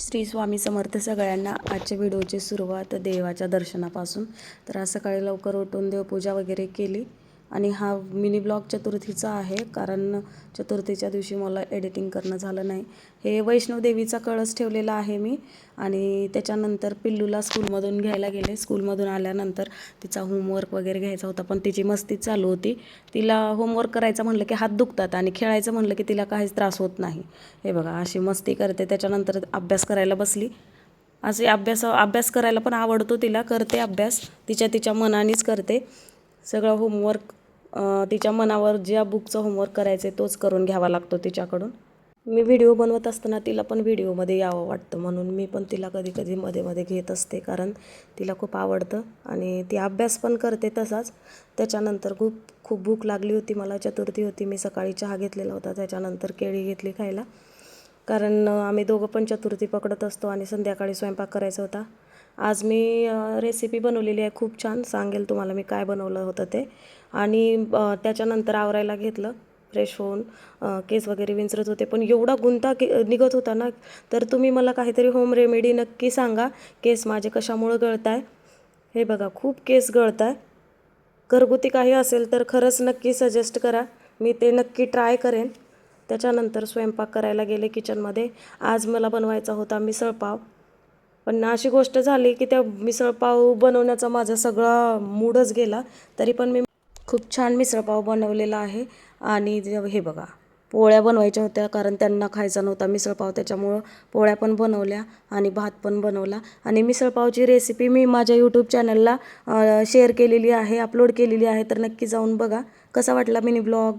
श्री स्वामी समर्थ सगळ्यांना आजच्या व्हिडिओची सुरुवात देवाच्या दर्शनापासून. तर आज सकाळी लवकर उठून देवपूजा वगैरे केली. आणि हा मिनी ब्लॉग चतुर्थीचा आहे कारण चतुर्थीच्या दिवशी मला एडिटिंग करणं झालं नाही. हे वैष्णवदेवीचा कळस ठेवलेला आहे मी आणि त्याच्यानंतर पिल्लूला स्कूलमधून घ्यायला गेले. स्कूलमधून आल्यानंतर तिचा होमवर्क वगैरे घ्यायचा होता पण तिची मस्ती चालू होती. तिला होमवर्क करायचं म्हणलं की हात दुखतात आणि खेळायचं म्हणलं की तिला काहीच त्रास होत नाही. हे बघा अशी मस्ती करते. त्याच्यानंतर अभ्यास करायला बसली. असे अभ्यास अभ्यास करायला पण आवडतो तिला. करते अभ्यास. तिच्या तिच्या मनानेच करते. सगळं होमवर्क तिच्या मनावर ज्या बुकचं होमवर्क करायचं आहे तोच करून घ्यावा लागतो तिच्याकडून. मी व्हिडिओ बनवत असताना तिला पण व्हिडिओमध्ये यावं वाटतं म्हणून मी पण तिला कधी कधी मध्ये मध्ये घेत असते कारण तिला खूप आवडतं आणि ती अभ्यास पण करते तसाच. त्याच्यानंतर खूप खूप भूक लागली होती मला चतुर्थी होती मी सकाळी चहा घेतलेला होता त्याच्यानंतर केळी घेतली खायला. कारण आम्ही दोघं पण चतुर्थी पकडत असतो आणि संध्याकाळी स्वयंपाक करायचा होता. आज मी रेसिपी बनवलेली आहे. खूप छान सांगेल तुम्हाला मी काय बनवलं होतं ते. आणि त्याच्यानंतर आवरायला घेतलं. फ्रेश होऊन केस वगैरे विंचरत होते. पण एवढा गुंता के निघत होता ना तर तुम्ही मला काहीतरी होम रेमेडी नक्की सांगा. केस माझे कशामुळं गळत आहे हे बघा खूप केस गळत आहे घरगुती काही असेल तर खरंच नक्की सजेस्ट करा. मी ते नक्की ट्राय करेन. त्याच्यानंतर स्वयंपाक करायला गेले किचनमध्ये आज मला बनवायचा होता मिसळपाव पण अशी गोष्ट झाली की त्या मिसळपाव बनवण्याचा माझा सगळा मूडच गेला. तरी पण मी खूप छान मिसळपाव बनवलेला आहे. आणि हे बघा पोळ्या बनवायच्या होत्या कारण त्यांना खायचा नव्हता मिसळपाव त्याच्यामुळं पोळ्या पण बनवल्या आणि भात पण बनवला. आणि मिसळपावची रेसिपी मी माझ्या यूट्यूब चॅनलला शेअर केलेली आहे अपलोड केलेली आहे. तर नक्की जाऊन बघा. कसा वाटला मिनी ब्लॉग?